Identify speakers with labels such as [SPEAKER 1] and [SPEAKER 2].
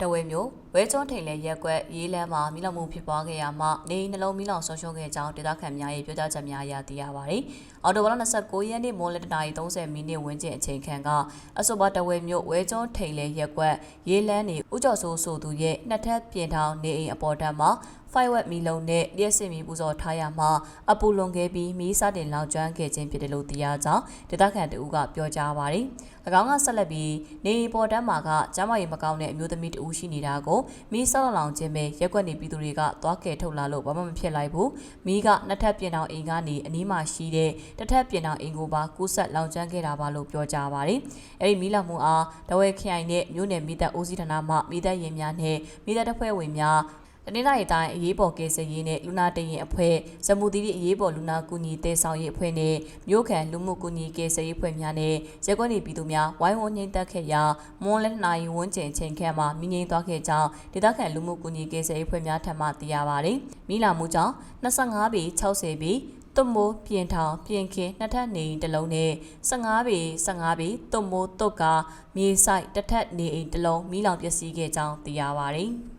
[SPEAKER 1] တဝဲမျိုးဝဲကျွန်းထိန်လဲရက်ကွက်ရေးလမ်းမှာမိလောင်မှုဖြစ်ပွားခဲ့ရမှာနေအိမ်နှလုံးမိလောင်ဆုံးရှုံးခဲ့ကြောင်းဒေသခံများရဲ့ပြောကြားချက်များအရသိရပါတယ်။အော်တိုဘလ29ရက်နေ့မိုးလတနာရီ30မိနစ်ဝန်းကျင်အချိန်ခန့်ကအဆိုပါတဝဲမျိုးဝဲကျွန်းထိန်လဲရက်ကွက်ရေးလမ်းနေဥကျော်ဆိုးဆိုသူရဲ့နှစ်ထပ်ပြင်ထောင်နေအိမ်အပေါ်တန်းမှာ ဖိုင်ဝက်မီလုံးနဲ့လျှက်စင်မီပူဇော်ထားရမှာအပူလွန်ခဲ့ပြီးမီးစတင်လောင်ကျွမ်းခဲ့ခြင်းဖြစ်တယ်လို့သိရကြောင်းဒေသခံတဦးကပြောကြားပါတယ်။၎င်းကဆက်လက်ပြီးနေအိမ်ပေါ်တန်းမှာကကျမကြီးမကောင်းတဲ့အမျိုးသမီးတဦးရှိနေတာကိုမီးဆောက်လောင်ခြင်းပဲရက်ွက်နေပြည်သူတွေကသွားကယ်ထုတ်လာလို့ဘာမှမဖြစ်လိုက်ဘူး။မီးကနှစ်ထပ်ပြင်အောင်အိမ်ကနေအနီးမှာရှိတဲ့တစ်ထပ်ပြင်အောင်အိမ်ကိုပါကူးဆက်လောင်ကျွမ်းခဲ့တာပါလို့ပြောကြားပါတယ်။အဲဒီမီးလောင်မှုအားတဝဲခိုင်နဲ့မြို့နယ်မိသက်ဦးစီးဌာနမှမိသက်ရင်များနဲ့မိသက်တပ်ဖွဲ့ဝင်များ တနင်္လာရီတိုင်းအရေးပေါ်ကေစရေးနဲ့လူနာတရင်အဖွဲ့ဇမူတီရီအရေးပေါ်လူနာကူညီတဲဆောင်ရေးအဖွဲ့နဲ့မြို့ခံလူမှုကူညီကေစရေးအဖွဲ့များနဲ့ရက်ကွက်နေပြည်သူများဝိုင်းဝန်းငိမ့်သက်ခဲ့ရာမွန်လက်နိုင်ဝန်းကျင်ချိန်ခန့်မှာမိငိမ့်သွားခဲ့ကြောင်းဒေသခံလူမှုကူညီကေစရေးအဖွဲ့များထံမှသိရပါတယ်။မိလာမှုကြောင့်25ပေ60ပေသွတ်မိုးပြင်ထောင်ပြင်ခင်းနှစ်ထပ်နေအိမ်တစ်လုံးနဲ့15ပေ15ပေသွတ်မိုးတုတ်ကာမြေဆိုင်တစ်ထပ်နေအိမ်တစ်လုံးမိလောင်ပျက်စီးခဲ့ကြောင်းသိရပါတယ်။